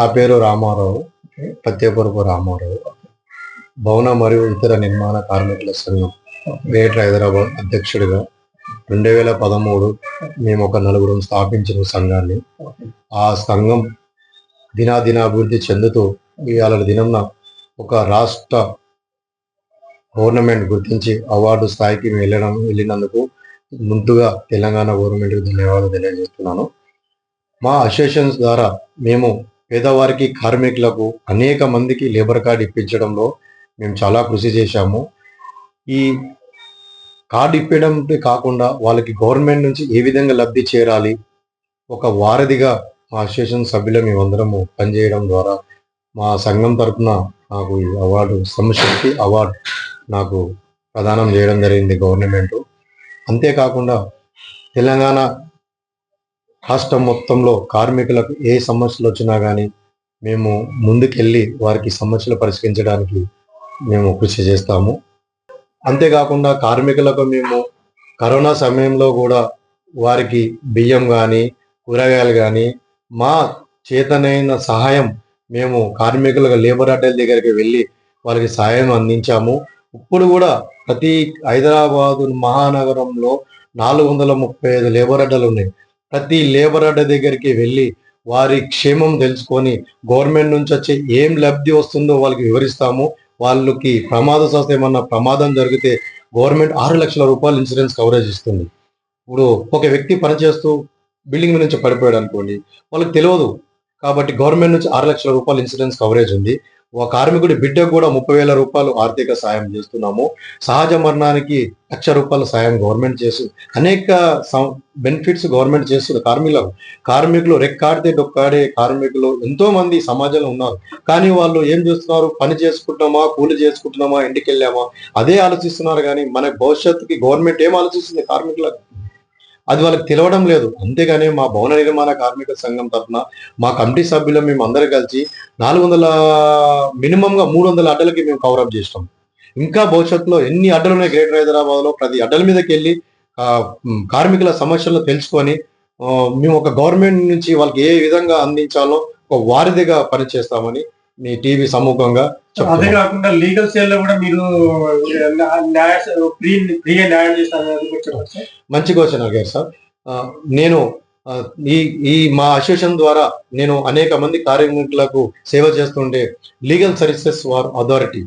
నా పేరు రామారావు. పత్యపురపు రామారావు. భవన మరియు ఇతర నిర్మాణ కార్మికుల సంఘం. గ్రేటర్ హైదరాబాద్ అధ్యక్షుడిగా. రెండు వేల పదమూడు మేము ఒక నలుగురు స్థాపించిన సంఘాన్ని. ఆ సంఘం దినాదినాభివృద్ధి చెందుతూ ఇవాళ దినంన ఒక రాష్ట్ర గవర్నమెంట్ గుర్తించి అవార్డు స్థాయికి వెళ్ళడం వెళ్ళినందుకు ముందుగా తెలంగాణ గవర్నమెంట్కి ధన్యవాదాలు తెలియజేస్తున్నాను. మా అసోసియేషన్స్ ద్వారా మేము పేదవారికి కార్మికులకు అనేక మందికి లేబర్ కార్డు ఇప్పించడంలో మేము చాలా కృషి చేశాము. ఈ కార్డు ఇప్పించడం కాకుండా వాళ్ళకి గవర్నమెంట్ నుంచి ఏ విధంగా లబ్ధి చేరాలి ఒక వారధిగా మా అసోసియేషన్ సభ్యులు మేమందరము పనిచేయడం ద్వారా మా సంఘం తరపున నాకు ఈ అవార్డు సమశక్తి అవార్డు నాకు ప్రదానం చేయడం జరిగింది గవర్నమెంట్. అంతేకాకుండా తెలంగాణ రాష్ట్రం మొత్తంలో కార్మికులకు ఏ సమస్యలు వచ్చినా కానీ మేము ముందుకెళ్ళి వారికి సమస్యలు పరిష్కరించడానికి మేము కృషి చేస్తాము. అంతేకాకుండా కార్మికులకు మేము కరోనా సమయంలో కూడా వారికి బియ్యం కానీ కూరగాయలు కానీ మా చేతనైన సహాయం మేము కార్మికులకు లేబర్ అడ్డల దగ్గరికి వెళ్ళి వారికి సహాయం అందించాము. ఇప్పుడు కూడా ప్రతి హైదరాబాదు మహానగరంలో నాలుగు వందల ముప్పై ఐదు లేబర్ అడ్డలు ఉన్నాయి. ప్రతి లేబర్ అడ్డ దగ్గరికి వెళ్ళి వారి క్షేమం తెలుసుకొని గవర్నమెంట్ నుంచి వచ్చే ఏం లబ్ధి వస్తుందో వాళ్ళకి వివరిస్తాము. వాళ్ళకి ప్రమాద సంస్థ ఏమన్నా ప్రమాదం జరిగితే గవర్నమెంట్ ఆరు లక్షల రూపాయలు ఇన్సూరెన్స్ కవరేజ్ ఇస్తుంది. ఇప్పుడు ఒక వ్యక్తి పనిచేస్తూ బిల్డింగ్ మీద నుంచి పడిపోయాడు అనుకోండి వాళ్ళకి తెలియదు. కాబట్టి గవర్నమెంట్ నుంచి ఆరు లక్షల రూపాయలు ఇన్సూరెన్స్ కవరేజ్ ఉంది. ఒక కార్మికుడి బిడ్డకు కూడా ముప్పై వేల రూపాయలు ఆర్థిక సాయం చేస్తున్నాము. సహజ మరణానికి లక్ష రూపాయల సాయం గవర్నమెంట్ చేసి అనేక బెనిఫిట్స్ గవర్నమెంట్ చేస్తుంది. కార్మికులకు కార్మికులు రెక్కాడితే డొక్కాడే కార్మికులు ఎంతో మంది సమాజంలో ఉన్నారు. కానీ వాళ్ళు ఏం చేస్తున్నారు? పని చేసుకుంటున్నామా? కూలి చేసుకుంటున్నామా? ఇంటికి వెళ్ళామా అదే ఆలోచిస్తున్నారు కానీ మన భవిష్యత్తుకి గవర్నమెంట్ ఏం ఆలోచిస్తుంది? కార్మికులకు. అది వాళ్ళకి తెలవడం లేదు. అంతేగాని మా భవన నిర్మాణ కార్మిక సంఘం తరఫున మా కమిటీ సభ్యులు మేము అందరూ కలిసి నాలుగు వందల మినిమంగా మూడు వందల అడ్డలకి మేము కవరప్ చేస్తాం ఇంకా భవిష్యత్తులో ఎన్ని అడ్డలు ఉన్నాయి గ్రేటర్ హైదరాబాద్లో ప్రతి అడ్డల మీదకి వెళ్ళి కార్మికుల సమస్యలను తెలుసుకొని మేము ఒక గవర్నమెంట్ నుంచి వాళ్ళకి ఏ విధంగా అందించాలో ఒక వారిదిగా పనిచేస్తామని మీ టీవీ సముఖంగా అదే కాకుండా లీగల్ సేల్లో కూడా మీరు న్యాయ ఫ్రీ ఫ్రీగా చేస్తారు. మంచి క్వశ్చన్ అడిగారు సార్. నేను ఈ ఈ మా అసోసియేషన్ ద్వారా నేను అనేక మంది కార్మికులకు సేవ చేస్తుంటే లీగల్ సర్వీసెస్ వార్ అథారిటీ.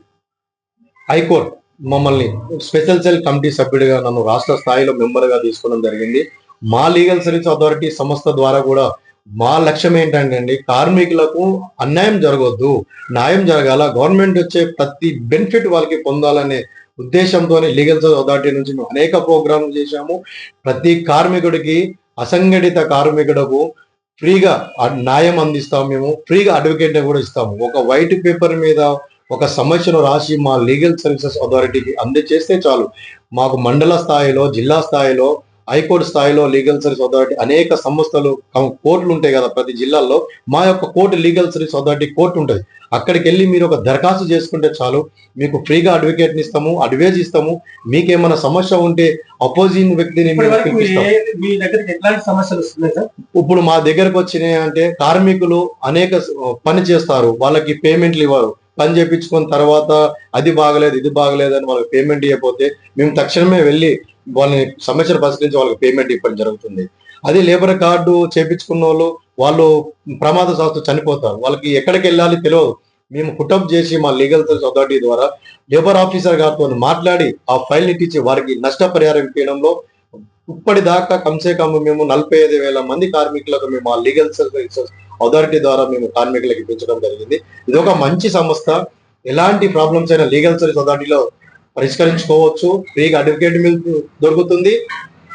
హైకోర్టు మమ్మల్ని స్పెషల్ సెల్ కమిటీ సభ్యుడిగా నన్ను రాష్ట్ర స్థాయిలో మెంబర్గా తీసుకోవడం జరిగింది. మా లీగల్ సర్వీస్ అథారిటీ సంస్థ ద్వారా కూడా మా లక్ష్యం ఏంటంటే అండి కార్మికులకు అన్యాయం జరగవద్దు న్యాయం జరగాల గవర్నమెంట్ వచ్చే ప్రతి బెనిఫిట్ వాళ్ళకి పొందాలనే ఉద్దేశంతోనే లీగల్ అథారిటీ నుంచి మేము అనేక ప్రోగ్రాంలు చేశాము. ప్రతి కార్మికుడికి అసంఘటిత కార్మికుడకు ఫ్రీగా న్యాయం అందిస్తాం మేము ఫ్రీగా అడ్వకేట్ కూడా ఇస్తాము ఒక వైట్ పేపర్ మీద ఒక సమస్యను రాసి మా లీగల్ సర్వీసెస్ అథారిటీకి అందజేస్తే చాలు. మాకు మండల స్థాయిలో జిల్లా స్థాయిలో హైకోర్టు స్థాయిలో లీగల్ సర్వీస్ అథారిటీ అనేక సంస్థలు కోర్టులు ఉంటాయి కదా ప్రతి జిల్లాల్లో. మా యొక్క court legal service authority court ఉంటుంది. అక్కడికి వెళ్ళి మీరు ఒక దరఖాస్తు చేసుకుంటే చాలు. మీకు ఫ్రీగా అడ్వకేట్ని ఇస్తాము అడ్వైజ్ ఇస్తాము. మీకేమైనా సమస్య ఉంటే అపోజింగ్ వ్యక్తిని మీ దగ్గరికి ఎట్లాంటి సమస్యలు వస్తున్నాయి సార్? ఇప్పుడు మా దగ్గరకు వచ్చినాయి అంటే కార్మికులు అనేక పని చేస్తారు. వాళ్ళకి పేమెంట్లు ఇవ్వరు. పని చేపించుకున్న తర్వాత అది బాగలేదు ఇది బాగలేదు అని వాళ్ళకి పేమెంట్ ఇవ్వకపోతే మేము తక్షణమే వెళ్ళి వాళ్ళని సమస్యను పరిష్కరించి వాళ్ళకి పేమెంట్ ఇవ్వడం జరుగుతుంది. అదే లేబర్ కార్డు చేపించుకున్న వాళ్ళు వాళ్ళు ప్రమాద శాస్త్ర చనిపోతారు. వాళ్ళకి ఎక్కడికి వెళ్ళాలి తెలియదు మేము పుటప్ చేసి మా లీగల్ సర్వీస్ అథారిటీ ద్వారా లేబర్ ఆఫీసర్ గారితో మాట్లాడి ఆ ఫైల్ ఇచ్చి వారికి నష్టపరిహారం ఇవ్వడంలో ఇప్పటిదాకా కమ్సే కమ్ మేము నలభై ఐదు వేల మంది కార్మికులకు మేము ఆ లీగల్ అథారిటీ ద్వారా మేము కార్మికులకు ఇప్పించడం జరిగింది. ఇది ఒక మంచి సంస్థ. ఎలాంటి ప్రాబ్లమ్స్ అయినా లీగల్ సర్వీస్ అథారిటీలో పరిష్కరించుకోవచ్చు. ఫ్రీగా అడ్వకేట్ దొరుకుతుంది.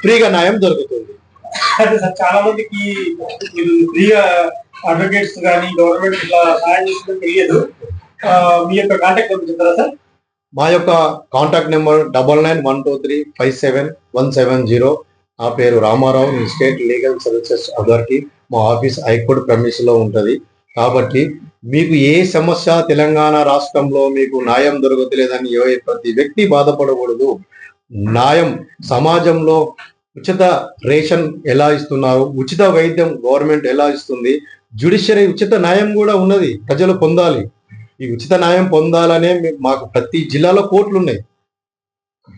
ఫ్రీగా న్యాయం దొరుకుతుంది. చాలా మందికి ఫ్రీగా అడ్వకేట్స్ కానీ గవర్నమెంట్ ఇట్లా సహాయం చేస్తుందని తెలియదు. మీ యొక్క కాంటాక్ట్ నెంబర్ చెప్తారా సార్? మా యొక్క contact number double nine one two three five seven one seven zero. నా పేరు Ramarao. State legal services authority మా ఆఫీస్ హైకోర్టు ప్రమిస్లో ఉంటది. కాబట్టి మీకు ఏ సమస్య తెలంగాణ రాష్ట్రంలో మీకు న్యాయం దొరకలేదని ఏ ప్రతి వ్యక్తి బాధపడకూడదు. న్యాయం సమాజంలో ఉచిత రేషన్ ఎలా ఇస్తున్నారు? ఉచిత వైద్యం గవర్నమెంట్ ఎలా ఇస్తుంది? జ్యుడిషియరీ ఉచిత న్యాయం కూడా ఉన్నది. ప్రజలు పొందాలి. ఈ ఉచిత న్యాయం పొందాలనే మాకు ప్రతి జిల్లాలో కోర్టులు ఉన్నాయి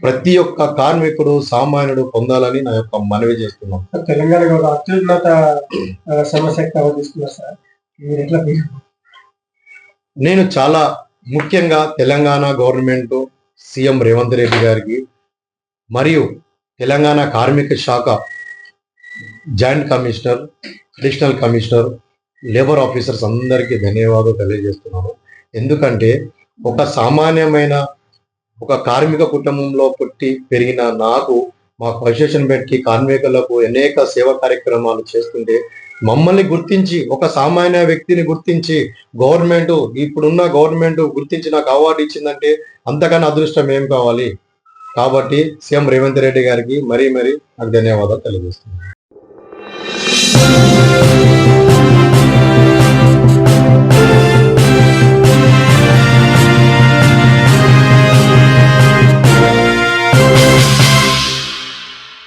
ప్రతి ఒక్క కార్మికుడు సామాన్యుడు పొందాలని నా యొక్క మనవి చేస్తున్నాం. తెలంగాణ అత్యున్నత సమస్య తీసుకున్నారు సార్. నేను చాలా ముఖ్యంగా తెలంగాణ గవర్నమెంట్ సీఎం రేవంత్ రెడ్డి గారికి మరియు తెలంగాణ కార్మిక శాఖ joint commissioner additional commissioner labour officers అందరికీ ధన్యవాదాలు తెలియజేస్తున్నాను. ఎందుకంటే ఒక సామాన్యమైన ఒక కార్మిక కుటుంబంలో పుట్టి పెరిగిన నాకు మా అసోసియేషన్ పెట్టి కార్మికులకు అనేక సేవా కార్యక్రమాలు చేస్తుంటే మమ్మల్ని గుర్తించి ఒక సామాన్య వ్యక్తిని గుర్తించి గవర్నమెంట్ ఇప్పుడున్న గవర్నమెంట్ గుర్తించి నాకు అవార్డు ఇచ్చిందంటే అంతకన్నా అదృష్టం ఏం కావాలి? కాబట్టి సీఎం రేవంత్ రెడ్డి గారికి మరీ మరీ నాకు ధన్యవాదాలు తెలియజేస్తున్నాను.